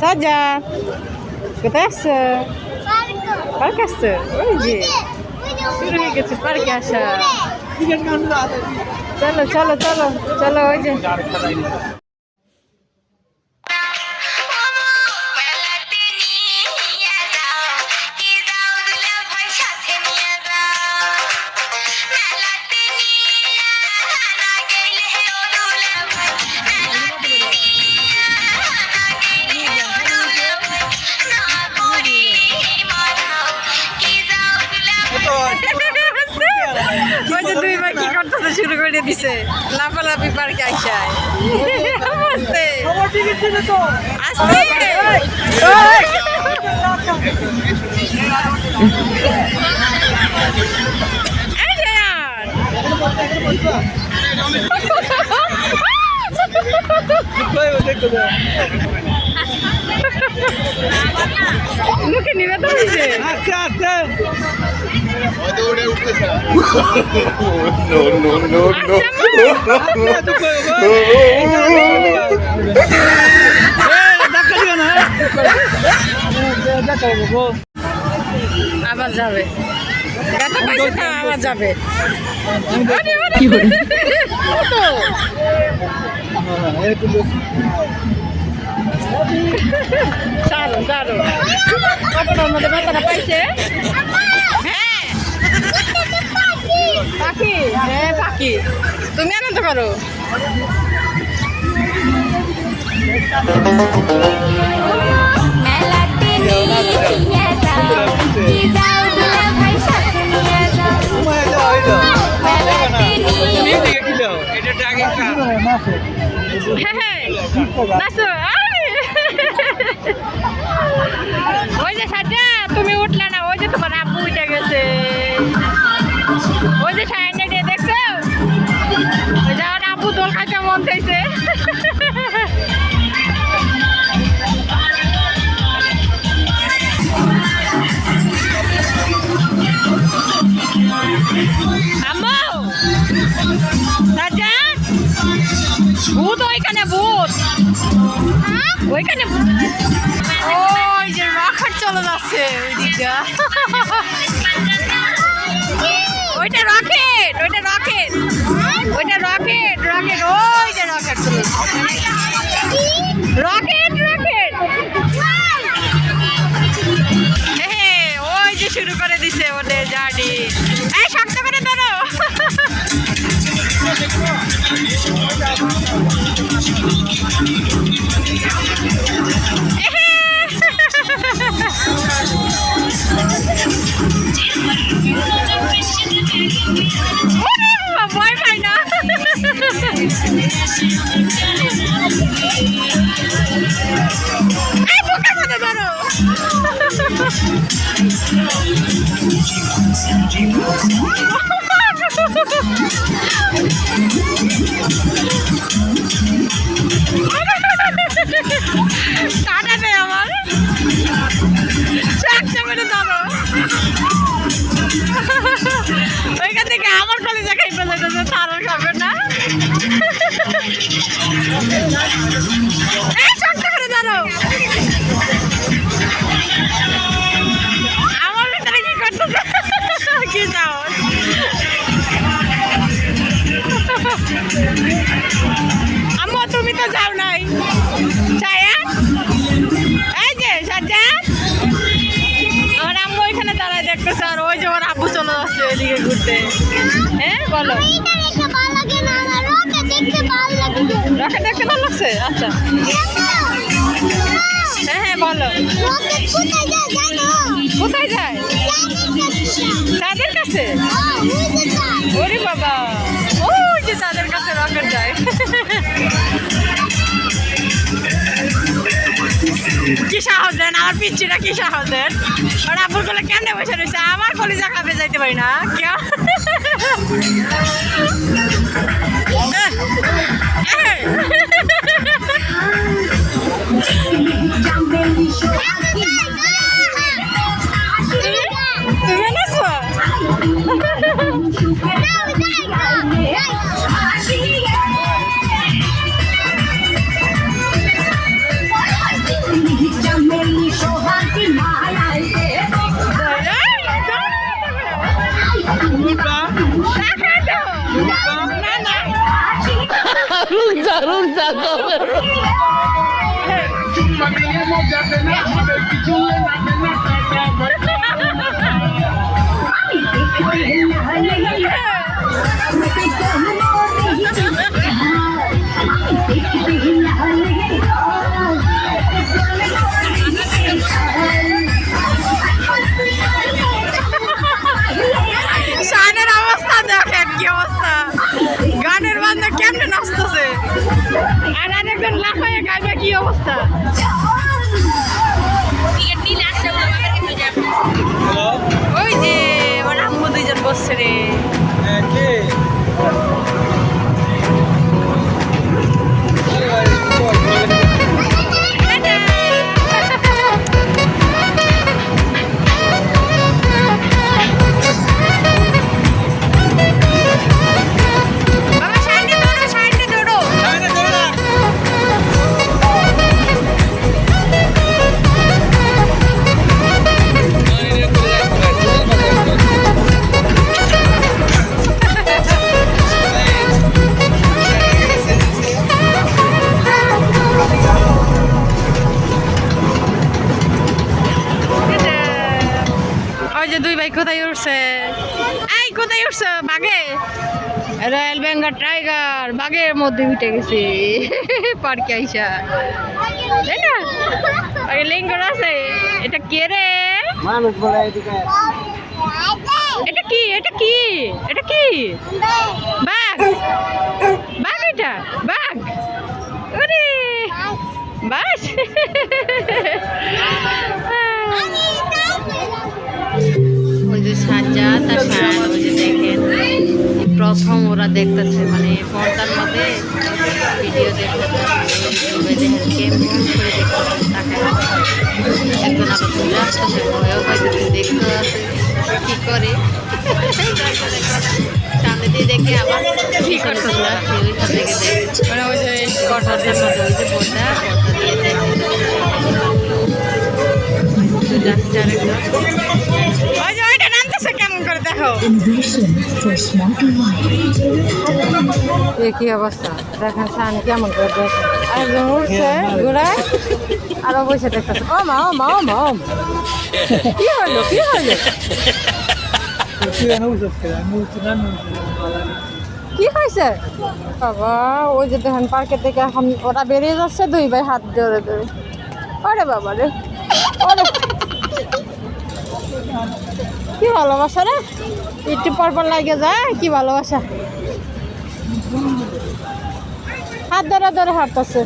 সাজা, কোথায় আসছো? পার্ক আসছো? ওই যে, শুরু হয়ে গেছে পার্কে আসা। চলো চলো চলো চলো, ওই যে। করে দিছে। লাফালাফি পার্কে আইসায়? আস্তে আস্তে এই যে আর। মুখে নিবেদন হয়েছে no, no, no, no. আবার যাবে। আবার যাবে। কি সারো সারো কতটার মধ্যে ব্যথাটা পাইছে। পাখি? হ্যাঁ পাখি। তুমি আনন্দ করো। মেলাতে নিয়ে ওইখানে। ওই যে রাখার চলে যাচ্ছে ওই দিকটা ওইটা রকেট ওইটা রকেট ওইটা রকেট রকেট ওই যে রকেট চলে রকেট রকেট। ওই যে শুরু করে দিছে ওদের জার্নি। এই শক্ত করে ধরো। ওরে বাবা, ভয় পাই না এই বুকের মধ্যে ধরো ওইখান থেকে আমার কলেজে খাইতে যেতেছে তারও খাবে না। শক্ত করে ধরো আমার ভিতরে কি তুমি তো যাও নাই। ওইদিকে ঘুরতে। হ্যাঁ বলো। এটা দেখতে ভালো লাগছে? আচ্ছা। হ্যাঁ হ্যাঁ বলো। কোথায় যায়? জানো কোথায় যায় তাদের কাছে? ওরে বাবা। কি সাহস দেন? আমার পিচ্ছিটা কি সাহস দেন? ওরা আব্বুর কোলে কেমনে বসে রয়েছে? আমার কলিজা খাবে যাইতে পারি না। কেউ তুমি রুক যা রুক যা চুম্মা দিয়ে মজা দেনা কিছু না দেনা আর আরেকজন লাফায় গাইবে কি অবস্থা? এই বাঘে? রয়্যাল বেঙ্গল টাইগার বাঘের মধ্যে উঠে গেছে। পার্কে আইসা। তাই না? লিঙ্গর আছে। এটা কে রে? মানুষ বলে এদিকে। এটা কি? এটা কি? এটা কি? বাঘ? বাঘ এটা? বাঘ? ওরে! বাস ওই যে ওই যে দেখেন প্রথম ওরা দেখতেছে মানে পর্দার মধ্যে ভিডিও দেখতেছে কেমন করে দেখতেছে তাকায় একজন আবার দেখতে আছে করে সামনে দিয়ে দেখে আবার কি করতে ওই যে পর্দা পর্দা দিয়ে দেখে করে দেখো কি অবস্থা? দেখেন সান কেমন করে দেখে একজন উঠছে ঘোড়ায় আর বসে দেখতেছে। ও মা ও মা ও মা, ও। কি হলো কি হলো? কি হয়েছে? বাবা, ওই যে দেখেন পার্কের থেকে এখন ওরা বেরিয়ে যাচ্ছে, দুই ভাই হাত ধরে। ধরে বাবা রে। কি ভালোবাসা রে? একটু পরপর পর লাগে যায় কি ভালোবাসা? হাত ধরে ধরে হাঁটতেছে।